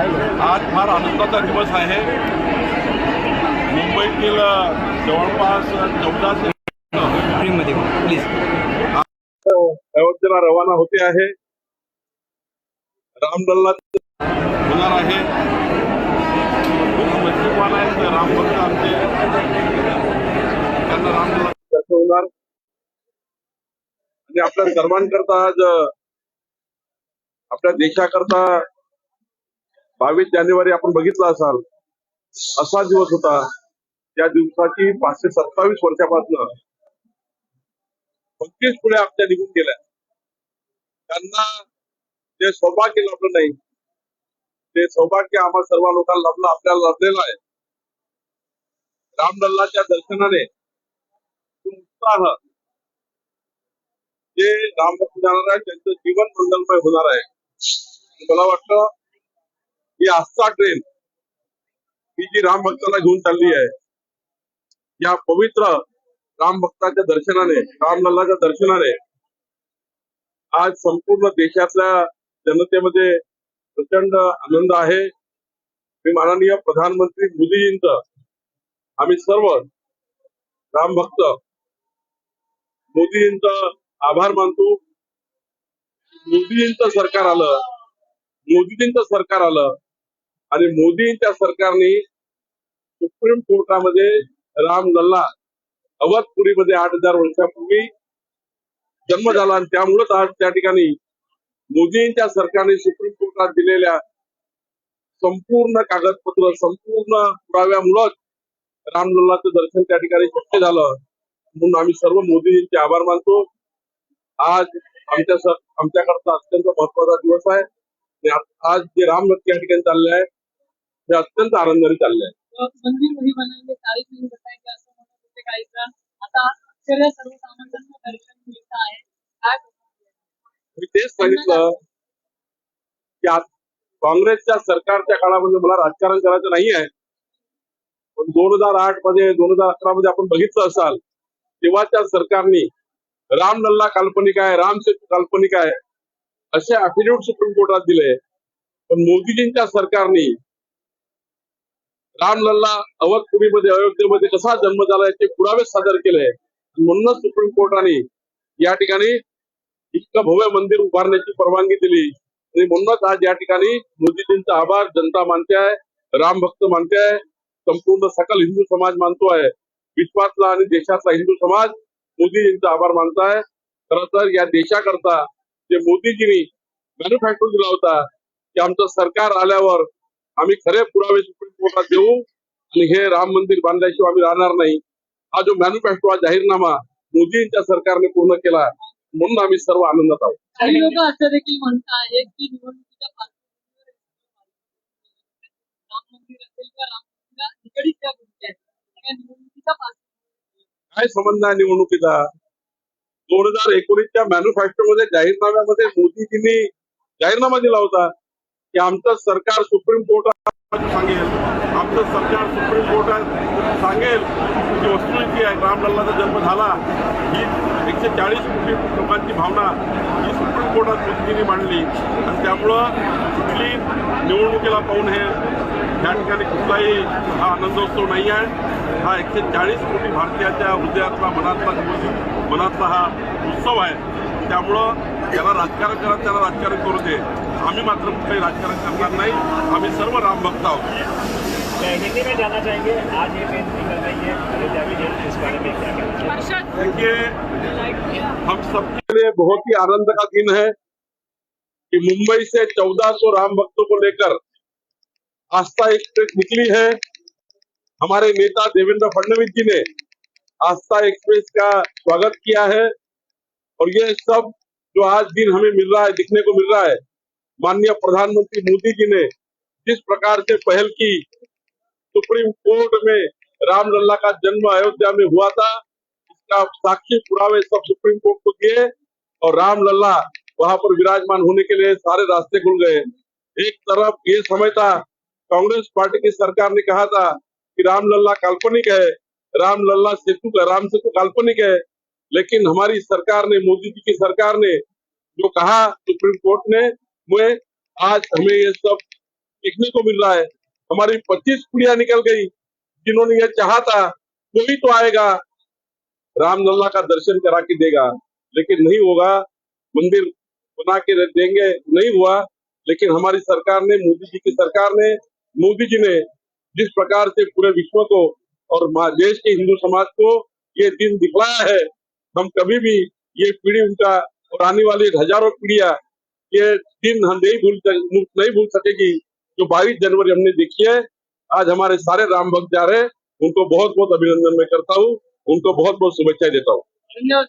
आज फार आनंदाचा दिवस आहे. मुंबईतील जवळपास प्लीज अयोध्येला रवाना होते आहे. रामलल्ला होणार आहे. नशीबवान आहेत रामभक्त आमचे. त्यांना रामलल्ला दर्शन होणार. आणि आपल्या सर्वांकरता आज आपल्या देशाकरता बावीस जानेवारी आपण बघितला असाल असा दिवस होता. त्या दिवसाची पाचशे सत्तावीस वर्षापासून पंचवीस पुढे आपल्या निघून गेल्या. त्यांना जे सौभाग्य लाभलं नाही ते सौभाग्य आम्हा सर्व लोकांना लाभलं आपल्याला लाभलेलं आहे. रामलल्लाच्या दर्शनाने उत्साह जे रामभक्त जाणार आहे त्यांचं जीवन मंगलमय होणार आहे. मला वाटतं ही आस्था ट्रेन ही जी राम भक्ताला घेऊन चालली आहे. या पवित्र राम भक्ताच्या दर्शनाने रामलल्लाच्या दर्शनाने आज संपूर्ण देशातल्या जनतेमध्ये प्रचंड आनंद आहे. मी माननीय प्रधानमंत्री मोदीजींच आम्ही सर्व राम भक्त मोदीजींच आभार मानतो. मोदीजींचं सरकार आलं मोदीजींचं सरकार आलं आणि मोदींच्या सरकारने सुप्रीम कोर्टामध्ये राम लल्ला अवधपुरीमध्ये आठ हजार वर्षापूर्वी जन्म झाला आणि त्यामुळेच आज त्या ठिकाणी मोदींच्या सरकारने सुप्रीम कोर्टात दिलेल्या संपूर्ण कागदपत्र संपूर्ण पुराव्यामुळंच रामलल्लाचं दर्शन त्या ठिकाणी शक्य झालं. म्हणून आम्ही सर्व मोदीजींचे आभार मानतो. आज आमच्या सर आमच्याकरता अत्यंत महत्त्वाचा दिवस आहे. आज जे रामभक्त या ठिकाणी चालले आहे ते अत्यंत आनंदाने चालले आहे मंदिर वही बनाएंगे तारीख नहीं बताएंगे असं म्हणत होते काही जण आता अक्षरशः सर्वसामान्यांना दर्शन मिळत आहे. काय बोलणार? मी तेच सांगितलं की आज काँग्रेसच्या सरकारच्या काळामध्ये मला राजकारण करायचं नाही आहे. पण दोन हजार आठमध्ये दोन हजार अकरा मध्ये आपण बघितलं असाल तेव्हाच्या सरकारने रामलल्ला काल्पनिक आहे राम सेतू काल्पनिक आहे असे अफिडेव्हिट सुप्रीम कोर्टात दिले. पण मोदीजींच्या सरकारने रामलल्ला अवधपुरीमध्ये अयोध्येमध्ये कसा जन्म झाला याचे पुरावे सादर केले म्हणूनच सुप्रीम कोर्टाने या ठिकाणी इतकं भव्य मंदिर उभारण्याची परवानगी दिली. आणि म्हणूनच आज या ठिकाणी मोदीजींचा आभार जनता मानते आहे राम भक्त मानते आहे संपूर्ण सकल हिंदू समाज मानतो आहे. विश्वातला आणि देशातला हिंदू समाज मोदीजींचा आभार मानतो आहे. खरं तर या देशाकरता जे मोदीजींनी मॅन्युफॅक्चर दिला होता की आमचं सरकार आल्यावर आम्ही खरे पुरावे सुप्रीम कोर्टात देऊ आणि हे राम मंदिर बांधल्याशिवाय आम्ही राहणार नाही. हा जो मॅन्युफॅक्चर जाहीरनामा मोदींच्या सरकारने पूर्ण केला म्हणून आम्ही सर्व आनंदात आहोत. काही लोक असं देखील म्हणत आहेत की निवडणुकीच्या पार्श्वभूमीवर राम मंदिर असेल किंवा राम मंदिरा निगडीत त्या गोष्टी आहेत सगळ्या निवडणुकीच्या पार्श्वभूमीवर. काय संबंध आहे निवडणुकीचा? दोन हजार एकोणीसच्या मॅन्युफॅक्चरमध्ये जाहीरनाम्यामध्ये मोदीजींनी जाहीरनामा दिला होता. की आमचं सरकार सुप्रीम कोर्टात सांगेल. आमचं सरकार सुप्रीम कोर्टात सांगेल की वस्तुस्थिती आहे. रामलल्लाचा जन्म झाला. ही एकशे चाळीस कोटी लोकांची भावना ही सुप्रीम कोर्टात मोदीजींनी मांडली. आणि त्यामुळं कुठली निवडणुकीला पाहून हे या ठिकाणी कुठलाही हा आनंदोत्सव नाही आहे. हा एकशे चाळीस कोटी भारतीयाच्या हृदयातला मनातला दिवस मनातला हा उत्सव आहे. त्यामुळं ज्याला राजकारण करा त्याला राजकारण करू दे. आम्ही मात्र कुठलंही राजकारण करणार नाही. आम्ही सर्व रामभक्त आहोत. हिंदी में जाना चाहेंगे? आज ये ट्रेन निकल रही है अयोध्या में जेल इस बारे में क्या कहना देखिए हम सबके लिए बहुत ही आनंद का दिन है कि मुंबई से 1400 राम भक्तों को लेकर आस्था एक्सप्रेस निकली है। हमारे नेता देवेंद्र फडणवीस जी ने आस्था एक्सप्रेस का स्वागत किया है। और ये सब जो आज दिन हमें मिल रहा है, दिखने को मिल रहा है, माननीय प्रधानमंत्री मोदी जी ने जिस प्रकार से पहल की, सुप्रीम कोर्ट में रामलल्ला का जन्म अयोध्या में हुआ था, इसका साक्षी पुरावे सब सुप्रीम कोर्ट को दिए और रामलल्ला वहाँ पर विराजमान होने के लिए सारे रास्ते खुल गए। एक तरफ़ ये समय था कांग्रेस पार्टी की सरकार ने कहा था कि रामलल्ला काल्पनिक है, रामलल्ला सेतु का, राम सेतु काल्पनिक है लेकिन हमारी सरकार ने, मोदी जी की सरकार ने जो कहा सुप्रीम कोर्ट ने में आज हमें ये सब देखने को मिल रहा है। हमारी पच्चीस पीढ़ियाँ निकल गई, जिन्होंने ये चाहा था, कोई तो आएगा रामलला का दर्शन करा के देगा, लेकिन नहीं होगा। मंदिर बना के देंगे, नहीं हुआ। लेकिन हमारी सरकार ने, मोदी जी की सरकार ने, मोदी जी ने जिस प्रकार से पूरे विश्व को और देश के हिंदू समाज को ये दिन दिखलाया है हम कभी भी ये पीढ़ी उनका और आने वाली हज़ारों पीढ़ियाँ ये दिन हम नहीं भूल नहीं भूल सकेगी। जो बाईस जनवरी हमने देखी है, आज हमारे सारे राम भक्त जा रहे उनको बहुत बहुत अभिनंदन मैं करता हूँ। उनको बहुत बहुत शुभेच्छाएँ देता हूँ। धन्यवाद